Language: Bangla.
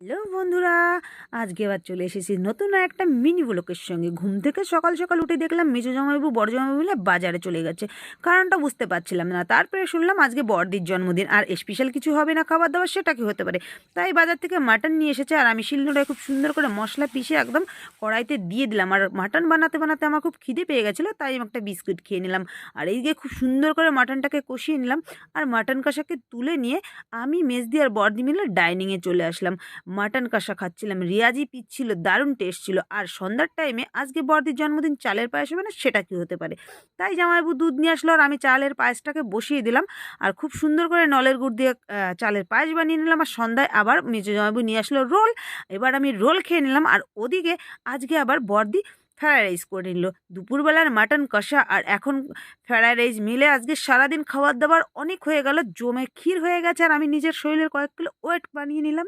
হ্যালো বন্ধুরা, আজকে আবার চলে এসেছি নতুন একটা মিনি ব্লকের সঙ্গে। ঘুম থেকে সকাল সকাল উঠে দেখলাম মেজো জামাইবু বড় জামাইবু মিলে বাজারে চলে গেছে। কারণটা বুঝতে পারছিলাম না। তারপরে শুনলাম আজকে বড়দির জন্মদিন, আর স্পেশাল কিছু হবে না খাবার দাবার সেটা কি হতে পারে? তাই বাজার থেকে মাটন নিয়ে এসেছে, আর আমি শিলনোড়ায় খুব সুন্দর করে মশলা পিষে একদম কড়াইতে দিয়ে দিলাম। আর মাটন বানাতে বানাতে আমার খুব খিদে পেয়ে গেছিল, তাই আমি একটা বিস্কুট খেয়ে নিলাম। আর এই এইদিকে খুব সুন্দর করে মাটনটাকে কষিয়ে নিলাম, আর মাটন কষাকে তুলে নিয়ে আমি মেজদি আর বড়দি মিলে ডাইনিংয়ে চলে আসলাম। মাটন কষা খাচ্ছিলাম, রিয়াজি পিচ্ছিল, দারুণ টেস্ট ছিল। আর সন্ধ্যার টাইমে আজকে বড়দির জন্মদিন, চালের পায়েস হবে না, সেটা কি হতে পারে? তাই জামাইবু দুধ নিয়ে আসলো আর আমি চালের পায়েসটাকে বসিয়ে দিলাম। আর খুব সুন্দর করে নলের গুড় দিয়ে চালের পায়েস বানিয়ে নিলাম। আর সন্ধ্যায় আবার মেজো জামাইবু নিয়ে আসলো রোল। এবার আমি রোল খেয়ে নিলাম। আর ওদিকে আজকে আবার বড়দি ফ্রায়েড রাইস করে নিল। দুপুরবেলার মাটন কষা আর এখন ফ্রায়েড রাইস মিলে আজকে সারাদিন খাবার দাবার অনেক হয়ে গেল। জমে ক্ষীর হয়ে গেছে আর আমি নিজের শরীরের কয়েক কিলো ওয়েট বানিয়ে নিলাম।